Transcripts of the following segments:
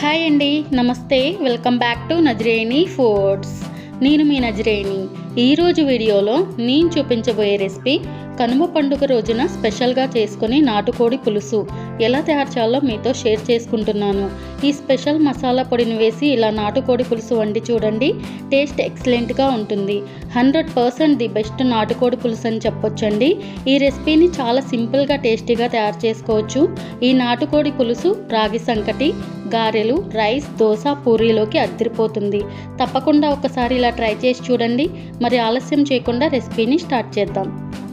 Hi అండి నమస్తే. Welcome back to Nazareni foods. నేను మీ నజరేణి ఈరోజు వీడియోలో నేను చూపించబోయే రెసిపీ కనుమ పండుగ రోజున స్పెషల్గా చేసుకుని నాటుకోడి పులుసు. ఎలా తయారు చేయాలో మీతో షేర్ చేసుకుంటున్నాను. ఈ స్పెషల్ మసాలా పొడిని వేసి ఇలా నాటుకోడి పులుసు వండి చూడండి. టేస్ట్ ఎక్సలెంట్గా ఉంటుంది. హండ్రెడ్ పర్సెంట్ ది బెస్ట్ నాటుకోడి పులుసు అని చెప్పొచ్చండి. ఈ రెసిపీని చాలా సింపుల్గా టేస్టీగా తయారు చేసుకోవచ్చు. ఈ నాటుకోడి పులుసు రాగి సంకటి గారెలు రైస్ దోశ పూరీలోకి అద్దరిపోతుంది. తప్పకుండా ఒకసారి ఇలా ట్రై చేసి చూడండి. మరి ఆలస్యం చేయకుండా రెసిపీని స్టార్ట్ చేద్దాం.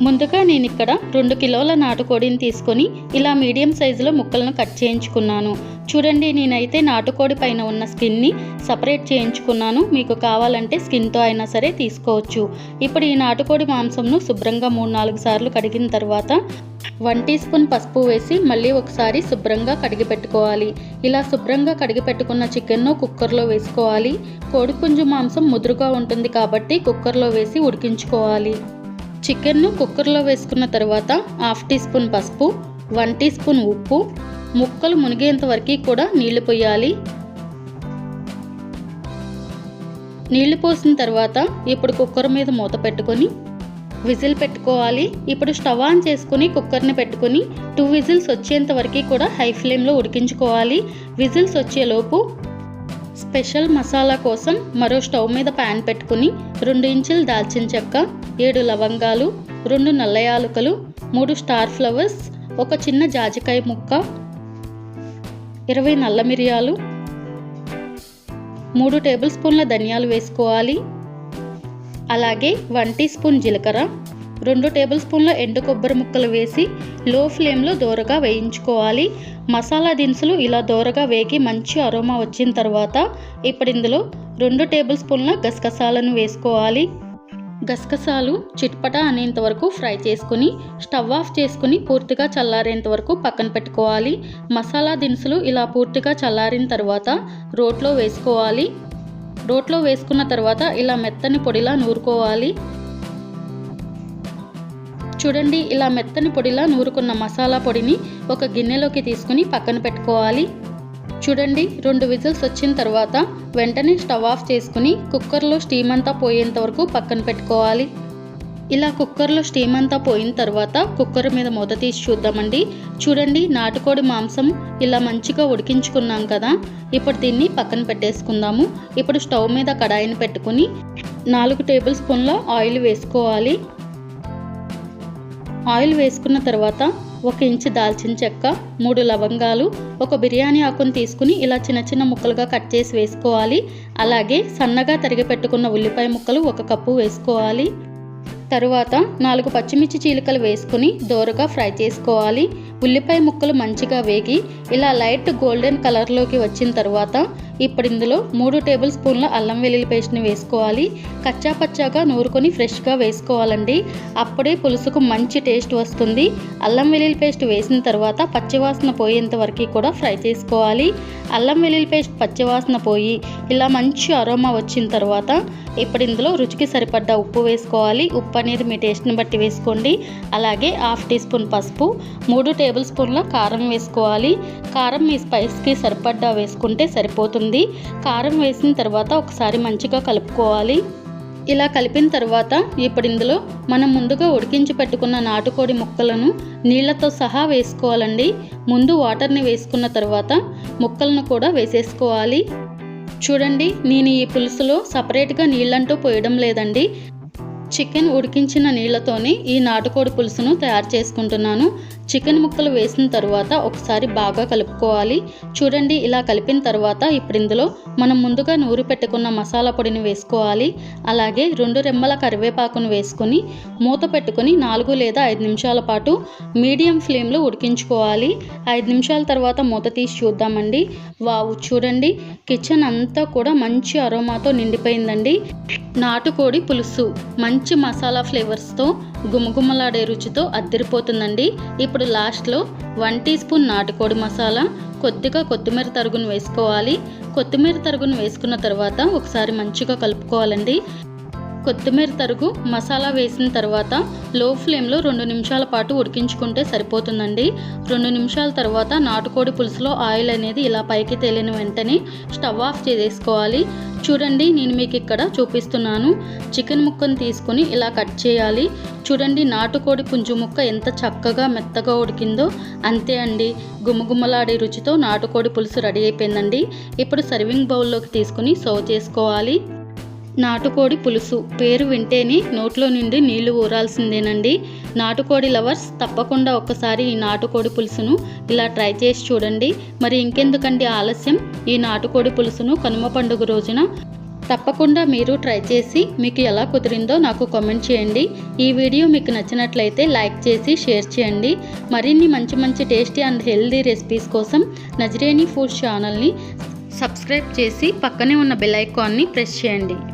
ముందుగా నేను ఇక్కడ రెండు కిలోల నాటుకోడిని తీసుకొని ఇలా మీడియం సైజులో ముక్కలను కట్ చేయించుకున్నాను. చూడండి నేనైతే నాటుకోడి పైన ఉన్న స్కిన్ని సపరేట్ చేయించుకున్నాను. మీకు కావాలంటే స్కిన్తో అయినా సరే తీసుకోవచ్చు. ఇప్పుడు ఈ నాటుకోడి మాంసంను శుభ్రంగా మూడు నాలుగు సార్లు కడిగిన తర్వాత వన్ టీ స్పూన్ పసుపు వేసి మళ్ళీ ఒకసారి శుభ్రంగా కడిగి పెట్టుకోవాలి. ఇలా శుభ్రంగా కడిగి పెట్టుకున్న చికెన్ను కుక్కర్లో వేసుకోవాలి. కోడిపుంజు మాంసం ముదురుగా ఉంటుంది కాబట్టి కుక్కర్లో వేసి ఉడికించుకోవాలి. చికెన్ను కుక్కర్లో వేసుకున్న తర్వాత హాఫ్ టీ స్పూన్ పసుపు వన్ టీ స్పూన్ ఉప్పు ముక్కలు మునిగేంత వరకు కూడా నీళ్ళు పోయాలి. నీళ్ళు పోసిన తర్వాత ఇప్పుడు కుక్కర్ మీద మూత పెట్టుకొని విజిల్ పెట్టుకోవాలి. ఇప్పుడు స్టవ్ ఆన్ చేసుకుని కుక్కర్ని పెట్టుకొని టూ విజిల్స్ వచ్చేంత వరకు కూడా హై ఫ్లేమ్లో ఉడికించుకోవాలి. విజిల్స్ వచ్చేలోపు స్పెషల్ మసాలా కోసం మరో స్టవ్ మీద ప్యాన్ పెట్టుకుని రెండు ఇంచులు దాల్చిన చెక్క ఏడు లవంగాలు రెండు నల్ల యాలుకలు మూడు స్టార్ ఫ్లవర్స్ ఒక చిన్న జాజికాయ ముక్క ఇరవై నల్ల మిరియాలు మూడు టేబుల్ స్పూన్ల ధనియాలు వేసుకోవాలి. అలాగే వన్ టీ స్పూన్ జీలకర్ర రెండు టేబుల్ స్పూన్ల ఎండు కొబ్బరి ముక్కలు వేసి లో ఫ్లేమ్లో దోరగా వేయించుకోవాలి. మసాలా దినుసులు ఇలా దోరగా వేగి మంచి అరోమా వచ్చిన తర్వాత ఇప్పుడు ఇందులో రెండు టేబుల్ స్పూన్ల గసగసాలను వేసుకోవాలి. గసగసాలు చిట్పట అనేంత వరకు ఫ్రై చేసుకుని స్టవ్ ఆఫ్ చేసుకుని పూర్తిగా చల్లారేంత వరకు పక్కన పెట్టుకోవాలి. మసాలా దినుసులు ఇలా పూర్తిగా చల్లారిన తర్వాత రోట్లో వేసుకోవాలి. రోట్లో వేసుకున్న తర్వాత ఇలా మెత్తని పొడిలా నూరుకోవాలి. చూడండి ఇలా మెత్తని పొడిలా నూరుకున్న మసాలా పొడిని ఒక గిన్నెలోకి తీసుకుని పక్కన పెట్టుకోవాలి. చూడండి రెండు విజిల్స్ వచ్చిన తర్వాత వెంటనే స్టవ్ ఆఫ్ చేసుకుని కుక్కర్లో స్టీమ్ అంతా పోయేంత వరకు పక్కన పెట్టుకోవాలి. ఇలా కుక్కర్లో స్టీమ్ అంతా పోయిన తర్వాత కుక్కర్ మీద మూత తీసి చూద్దామండి. చూడండి నాటుకోడి మాంసం ఇలా మంచిగా ఉడికించుకున్నాం కదా. ఇప్పుడు దీన్ని పక్కన పెట్టేసుకుందాము. ఇప్పుడు స్టవ్ మీద కడాయిని పెట్టుకుని నాలుగు టేబుల్ స్పూన్ల ఆయిల్ వేసుకోవాలి. ఆయిల్ వేసుకున్న తర్వాత ఒక ఇంచు దాల్చిన చెక్క మూడు లవంగాలు ఒక బిర్యానీ ఆకును తీసుకుని ఇలా చిన్న చిన్న ముక్కలుగా కట్ చేసి వేసుకోవాలి. అలాగే సన్నగా తరిగి పెట్టుకున్న ఉల్లిపాయ ముక్కలు ఒక కప్పు వేసుకోవాలి. తరువాత నాలుగు పచ్చిమిర్చి చీలికలు వేసుకుని దోరగా ఫ్రై చేసుకోవాలి. ఉల్లిపాయ ముక్కలు మంచిగా వేగి ఇలా లైట్ గోల్డెన్ కలర్లోకి వచ్చిన తర్వాత ఇప్పుడు ఇందులో మూడు టేబుల్ స్పూన్ల అల్లం వెల్లుల్లి పేస్ట్ని వేసుకోవాలి. కచ్చా పచ్చాగా నూరుకొని ఫ్రెష్గా వేసుకోవాలండి. అప్పుడే పులుసుకు మంచి టేస్ట్ వస్తుంది. అల్లం వెల్లుల్లి పేస్ట్ వేసిన తర్వాత పచ్చివాసన పోయేంత వరకు కూడా ఫ్రై చేసుకోవాలి. అల్లం వెల్లుల్లి పేస్ట్ పచ్చివాసన పోయి ఇలా మంచి అరోమా వచ్చిన తర్వాత ఇప్పుడు ఇందులో రుచికి సరిపడ్డ ఉప్పు వేసుకోవాలి. ఉప్పు అనేది మీ టేస్ట్ని బట్టి వేసుకోండి. అలాగే హాఫ్ టీ స్పూన్ పసుపు మూడు టేబుల్ స్పూన్ల కారం వేసుకోవాలి. కారం మీ స్పైస్కి సరిపడ్డా వేసుకుంటే సరిపోతుంది. కారం వేసిన తర్వాత ఒకసారి మంచిగా కలుపుకోవాలి. ఇలా కలిపిన తర్వాత ఇప్పుడు ఇందులో మనం ముందుగా ఉడికించి పెట్టుకున్న నాటుకోడి ముక్కలను నీళ్ళతో సహా వేసుకోవాలండి. ముందు వాటర్ని వేసుకున్న తర్వాత ముక్కలను కూడా వేసేసుకోవాలి. చూడండి నేను ఈ పులుసులో సపరేట్గా నీళ్ళంటూ పోయడం లేదండి. చికెన్ ఉడికించిన నీళ్ళతోనే ఈ నాటుకోడి పులుసును తయారు చేసుకుంటున్నాను. చికెన్ ముక్కలు వేసిన తర్వాత ఒకసారి బాగా కలుపుకోవాలి. చూడండి ఇలా కలిపిన తర్వాత ఇప్పుడు ఇందులో మనం ముందుగా నూరి పెట్టుకున్న మసాలా పొడిని వేసుకోవాలి. అలాగే రెండు రెమ్మల కరివేపాకును వేసుకొని మూత పెట్టుకొని నాలుగు లేదా ఐదు నిమిషాల పాటు మీడియం ఫ్లేమ్లో ఉడికించుకోవాలి. ఐదు నిమిషాల తర్వాత మూత తీసి చూద్దామండి. వావు చూడండి కిచెన్ అంతా కూడా మంచి అరోమాతో నిండిపోయిందండి. నాటుకోడి పులుసు మంచి మసాలా ఫ్లేవర్స్తో గుమగుమలాడే రుచితో అద్దరిపోతుందండి. ఇప్పుడు లాస్ట్లో వన్ టీ స్పూన్ నాటుకోడి మసాలా కొద్దిగా కొత్తిమీర తరుగును వేసుకోవాలి. కొత్తిమీర తరుగును వేసుకున్న తర్వాత ఒకసారి మంచిగా కలుపుకోవాలండి. కొత్తిమీర తరుగు మసాలా వేసిన తర్వాత లో ఫ్లేమ్లో రెండు నిమిషాల పాటు ఉడికించుకుంటే సరిపోతుందండి. రెండు నిమిషాల తర్వాత నాటుకోడి పులుసులో ఆయిల్ అనేది ఇలా పైకి తేలిన వెంటనే స్టవ్ ఆఫ్ చేసేసుకోవాలి. చూడండి నేను మీకు ఇక్కడ చూపిస్తున్నాను. చికెన్ ముక్కను తీసుకొని ఇలా కట్ చేయాలి. చూడండి నాటుకోడి పుంజు ముక్క ఎంత చక్కగా మెత్తగా ఉడికిందో. అంతే అండి. గుమగుమలాడే రుచితో నాటుకోడి పులుసు రెడీ అయిపోయిందండి. ఇప్పుడు సర్వింగ్ బౌల్లోకి తీసుకుని సర్వ్ చేసుకోవాలి. నాటుకోడి పులుసు. పేరు వింటేనే నోట్లో నుండి నీళ్ళు ఊరాల్సిందేనండి. నాటుకోడి లవర్స్ తప్పకుండా ఒక్కసారి ఈ నాటుకోడి పులుసును ఇలా ట్రై చేసి చూడండి. మరి ఇంకెందుకండి ఆలస్యం? ఈ నాటుకోడి పులుసును కనుమ పండుగ రోజున తప్పకుండా మీరు ట్రై చేసి మీకు ఎలా కుదిరిందో నాకు కామెంట్ చేయండి. ఈ వీడియో మీకు నచ్చినట్లయితే లైక్ చేసి షేర్ చేయండి. మరిన్ని మంచి మంచి టేస్టీ అండ్ హెల్దీ రెసిపీస్ కోసం నజరేని ఫుడ్ ఛానల్ని సబ్స్క్రైబ్ చేసి పక్కనే ఉన్న బెల్ ఐకాన్ని ప్రెస్ చేయండి.